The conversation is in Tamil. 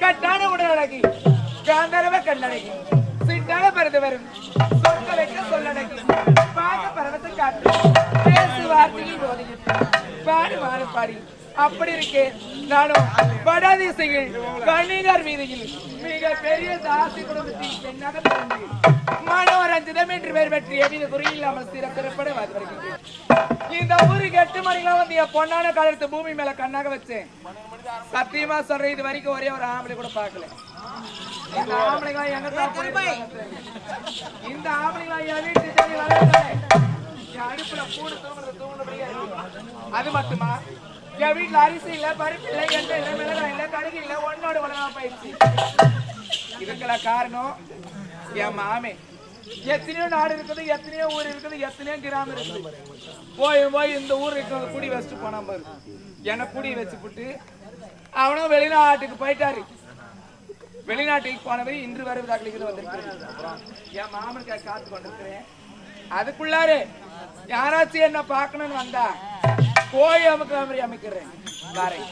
கட்டான உடலடகி காந்தரவ கண்ணடகி சிட்டான பரது வரும். சொற்க வைக்க சொல்லடகி பாக பரவத்தை காட்டு பேசு வார்த்தையில் பாடு மாறு பாடி. அப்படி இருக்கே. நானும் வடதிசையில் கணிகர் வீதியில் மிக பெரிய தாசி குடும்பத்தில் பெண்ணாக பிறந்து மனோரஞ்சிதம் என்று பேர் பெற்று எவ்வித குறையில்லாமல் சிறப்பிறப்பட வந்து வருகின்றேன் இந்த ஊருக்கு எட்டு மணிக்கெல்லாம் வந்து என் பொண்ணான காலத்து பூமி மேல கண்ணாக வச்சேன். சத்தியமா சொல்றேன் இது வரைக்கும் ஒரே ஒரு ஆம்பளை கூட பார்க்கல. இந்த ஆம்பளைங்களா எங்க. இந்த ஆம்பளைங்களா என் வீட்டு அடுப்புல கூடு தூங்குறது தூங்குனபடியே. அது மட்டுமா? என் வீட்டுல அரிசி இல்ல பருப்பு இல்ல எண்ணெய் இல்ல மிளகாய் இல்ல கடுகு இல்ல ஒன்னோட உலகமா போயிடுச்சு. இதுக்கெல்லாம் காரணம் என் மாமே. எத்தனையோ நாடு இருக்குது எத்தனையோ ஊர் இருக்குது எத்தனையோ கிராமம் இருக்குது. போய் போய் இந்த ஊர் இருக்கிற குடி வச்சுட்டு போனா பாரு. என்னை குடி வச்சு புட்டு அவனும் வெளிநாட்டுக்கு போயிட்டாரு. வெளிநாட்டுக்கு போனவர் இன்று வருவதாக வந்திருக்கிறேன் என் மாமனுக்காக காத்து கொண்டிருக்கிறேன். அதுக்குள்ளாரு யாராச்சும் என்ன பார்க்கணும்னு வந்தா போய் அமைக்கிற மாதிரி அமைக்கிறேன் வரேன்.